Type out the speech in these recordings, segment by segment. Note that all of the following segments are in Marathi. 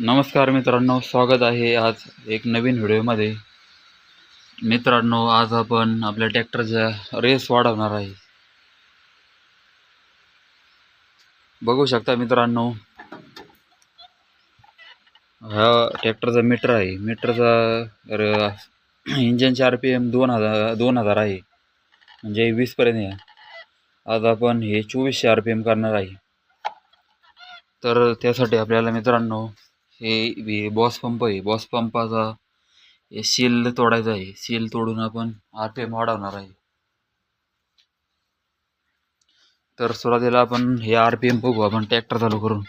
नमस्कार मित्रांनो स्वागत आहे आज एक नवीन व्हिडिओमध्ये. मित्रांनो आज आपण आपल्या ट्रॅक्टरच्या रेस वाढवणार आहे. बघू शकता मित्रांनो हा ट्रॅक्टरचा मीटर आहे. मीटरचा इंजनचे आर पी एम दोन हजार दोन हजार आहे. म्हणजे वीसपर्यंत आहे. आज आपण हे चोवीसशे आर पी एम करणार आहे. तर त्यासाठी आपल्याला मित्रांनो हे बॉस पंप आहे. बॉस पंपाचा हे सील तोडायचा आहे. सील तोडून आपण आर पी एम वाढवणार आहे. तर सुरुवातीला आपण हे आर पी एम बघू. आपण ट्रॅक्टर चालू करून.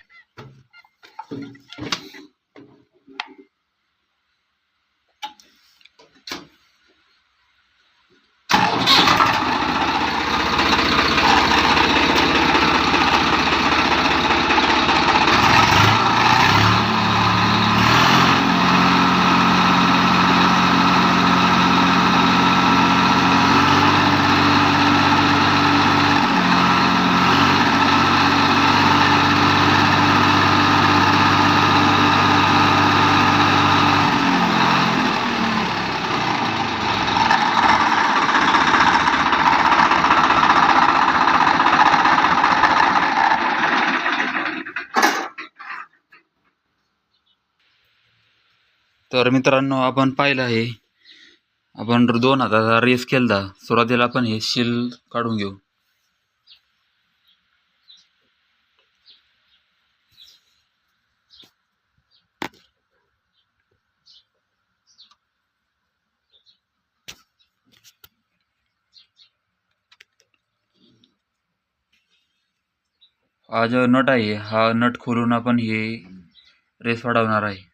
तर मित्रांनो आपण पाहिलं आहे. आपण दोन हाताचा रेस केलदा सुरुवातीला आपण हे शील काढून घेऊ. हा जो नट आहे हा नट खोलून आपण हे रेस वाढवणार आहे.